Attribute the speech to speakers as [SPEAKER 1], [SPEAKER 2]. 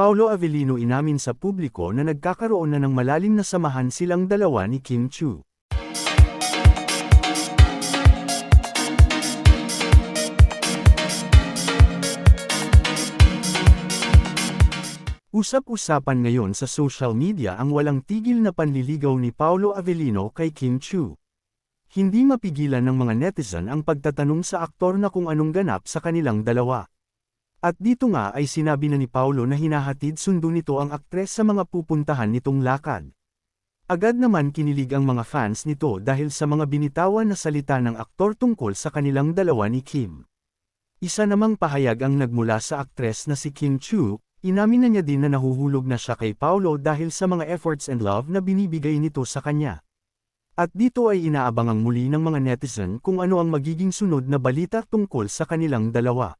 [SPEAKER 1] Paolo Avellino inamin sa publiko na nagkakaroon na ng malalim na samahan silang dalawa ni Kim Chu. Usap-usapan ngayon sa social media ang walang tigil na panliligaw ni Paolo Avellino kay Kim Chu. Hindi mapigilan ng mga netizen ang pagtatanong sa aktor na kung anong ganap sa kanilang dalawa. At dito nga ay sinabi na ni Paolo na hinahatid sundo nito ang aktres sa mga pupuntahan nitong lakad. Agad naman kinilig ang mga fans nito dahil sa mga binitawan na salita ng aktor tungkol sa kanilang dalawa ni Kim. Isa namang pahayag ang nagmula sa aktres na si Kim Chu, inamin na niya din na nahuhulog na siya kay Paolo dahil sa mga efforts and love na binibigay nito sa kanya. At dito ay inaabangang muli ng mga netizen kung ano ang magiging sunod na balita tungkol sa kanilang dalawa.